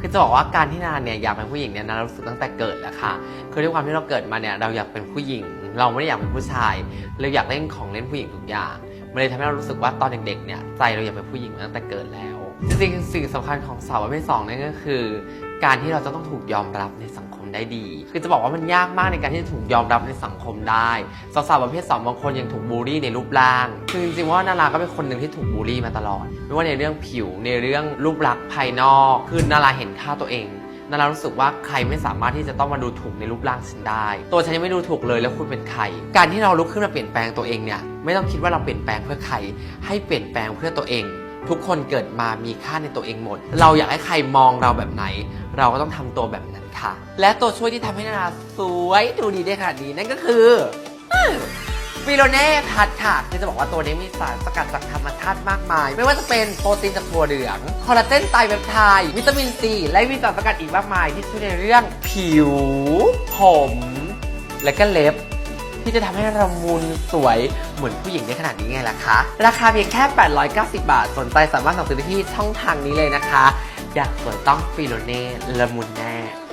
คือจะบอกว่าการที่นาเนี่ยอยากเป็นผู้หญิงเนี่ยนารู้สึกตั้งแต่เกิดแล้วค่ะ คือด้วยความที่เราเกิดมาเนี่ยเราอยากเป็นผู้หญิง เราไม่ได้อยากเป็นผู้ชาย เราอยากเล่นของเล่นผู้หญิงทุกอย่างมันเลยทำให้เรารู้สึกว่าตอนเด็กๆเนี่ยใจเราอยากเป็นผู้หญิงมาตั้งแต่เกิดแล้ว จริงๆสิ่งสำคัญของสาวประเภทสองนั่นก็คือ การที่เราจะต้องถูกยอมรับในสังคมได้ดี คือจะบอกว่ามันยากมากในการที่จะถูกยอมรับในสังคมได้สาวๆประเภทสองบางคนยังถูกบูลลี่ในรูปร่างคือจริงๆว่านาราก็เป็นคนหนึ่งที่ถูกบูลลี่มาตลอด ไม่ว่าในเรื่องผิวในเรื่องรูปลักษณ์ภายนอกคือนาราเห็นค่าตัวเองนารารู้สึกว่าใครไม่สามารถที่จะต้องมาดูถูกในรูปร่างฉันได้ ตัวฉันยังไม่ดูถูกเลยแล้วคุณเป็นใคร การที่เราลุกขึ้นมาเปลี่ยนแปลงตัวเองเนี่ยไม่ต้องคิดว่าเราเปลี่ยนแปลงเพื่อใคร ให้เปลี่ยนแปลงเพื่อตัวเอง ทุกคนเกิดมามีค่าในตัวเองหมด เราอยากให้ใครมองเราแบบไหน เราก็ต้องทำตัวแบบนั้นค่ะ และตัวช่วยที่ทำให้นาราสวยดูดีได้ขนาดนี้นั่นก็คือฟิโลเน่พัดค่ะคือจะบอกว่าตัวนี้มีสารสกัดจากธรรมชาติมากมาย ไม่ว่าจะเป็นโปรตีนจากถั่วเหลือง คอลลาเจนไตรเปปไทด์วิตามินซี และมีสารสกัดอีกมากมาย ที่ช่วยในเรื่องผิว ผม และก็เล็บ ที่จะทำให้เรามุนสวยเหมือนผู้หญิงได้ขนาดนี้ไงล่ะคะ ราคาเพียงแค่ 890 บาท สนใจสามารถสั่งซื้อได้ที่ช่องทางนี้เลยนะคะ อยากสวยต้องฟิโลเน่ละมุนแน่